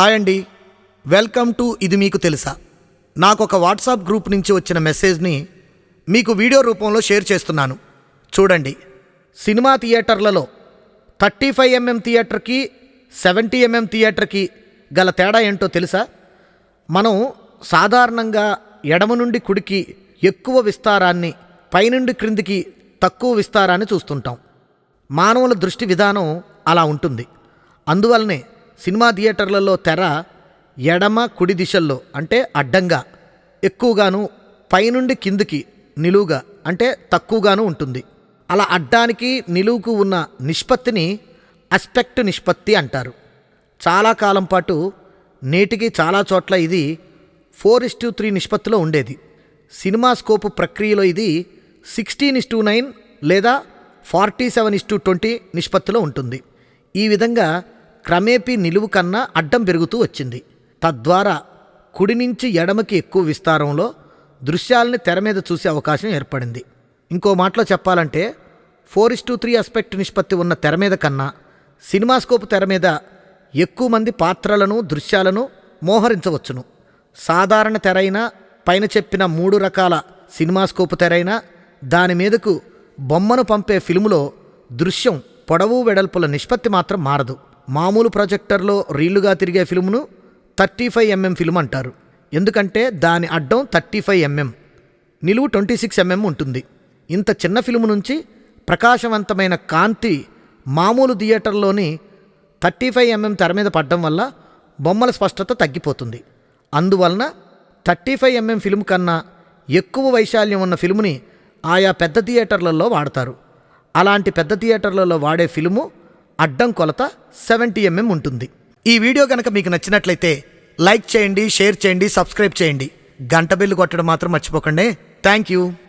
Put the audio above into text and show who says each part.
Speaker 1: Hi అండి. Welcome to ఇది మీకు తెలుసా? నాకు ఒక వాట్సాప్ గ్రూప్ నుంచి వచ్చిన మెసేజ్ని మీకు వీడియో రూపంలో షేర్ చేస్తున్నాను. చూడండి. సినిమా థియేటర్లలో థర్టీ ఫైవ్ ఎంఎం థియేటర్కి సెవెంటీ ఎంఎం థియేటర్కి గల తేడా ఏంటో తెలుసా? మనం సాధారణంగా ఎడమ నుండి కుడికి ఎక్కువ విస్తారాన్ని పైనుండి క్రిందికి తక్కువ విస్తారాన్ని చూస్తుంటాం. మానవుల దృష్టి విధానం అలా ఉంటుంది. అందువల్లనే సినిమా థియేటర్లలో తెర ఎడమ కుడి దిశల్లో అంటే అడ్డంగా ఎక్కువగాను పైనుండి కిందికి నిలువుగా అంటే తక్కువగాను ఉంటుంది. అలా అడ్డానికి నిలువుకు ఉన్న నిష్పత్తిని అస్పెక్ట్ నిష్పత్తి అంటారు. చాలా కాలం పాటు నేటికి చాలా చోట్ల ఇది ఫోర్ ఇస్ టు త్రీ నిష్పత్తిలో ఉండేది. సినిమా స్కోప్ ప్రక్రియలో ఇది సిక్స్టీన్ ఇస్ టు నైన్ లేదా forty seven is to twenty నిష్పత్తిలో ఉంటుంది. ఈ విధంగా క్రమేపీ నిలువు కన్నా అడ్డం పెరుగుతూ వచ్చింది. తద్వారా కుడి నుంచి ఎడమకి ఎక్కువ విస్తారంలో దృశ్యాలని తెర మీద చూసే అవకాశం ఏర్పడింది. ఇంకో మాటలో చెప్పాలంటే four is to three aspect నిష్పత్తి ఉన్న తెర మీద కన్నా సినిమాస్కోప్ తెర మీద ఎక్కువ మంది పాత్రలను దృశ్యాలను మోహరించవచ్చును. సాధారణ తెరైనా పైన చెప్పిన మూడు రకాల సినిమాస్కోప్ తెరైనా దాని మీదకు బొమ్మను పంపే ఫిల్ములో దృశ్యం పొడవు వెడల్పుల నిష్పత్తి మాత్రం మారదు. మామూలు ప్రొజెక్టర్లో రీలుగా తిరిగే ఫిల్మును థర్టీ ఫైవ్ ఎంఎం ఫిల్మ్ అంటారు. ఎందుకంటే దాని అడ్డం థర్టీ ఫైవ్ ఎంఎం. నిలువు ట్వంటీ సిక్స్ ఎంఎం ఉంటుంది. ఇంత చిన్న ఫిల్మ్ నుంచి ప్రకాశవంతమైన కాంతి మామూలు థియేటర్లోని థర్టీ ఫైవ్ ఎంఎం తెర మీద పడడం వల్ల బొమ్మల స్పష్టత తగ్గిపోతుంది. అందువలన థర్టీ ఫైవ్ ఎంఎం ఫిల్మ్ కన్నా ఎక్కువ వైశాల్యం ఉన్న ఫిలిముని ఆయా పెద్ద థియేటర్లలో వాడతారు. అలాంటి పెద్ద థియేటర్లలో వాడే ఫిల్ము అడ్డం కొలత సెవెంటీ ఎంఎం ఉంటుంది. ఈ వీడియో కనుక మీకు నచ్చినట్లయితే లైక్ చేయండి షేర్ చేయండి సబ్స్క్రైబ్ చేయండి. గంట బిల్లు కొట్టడం మాత్రం మర్చిపోకండి. Thank you.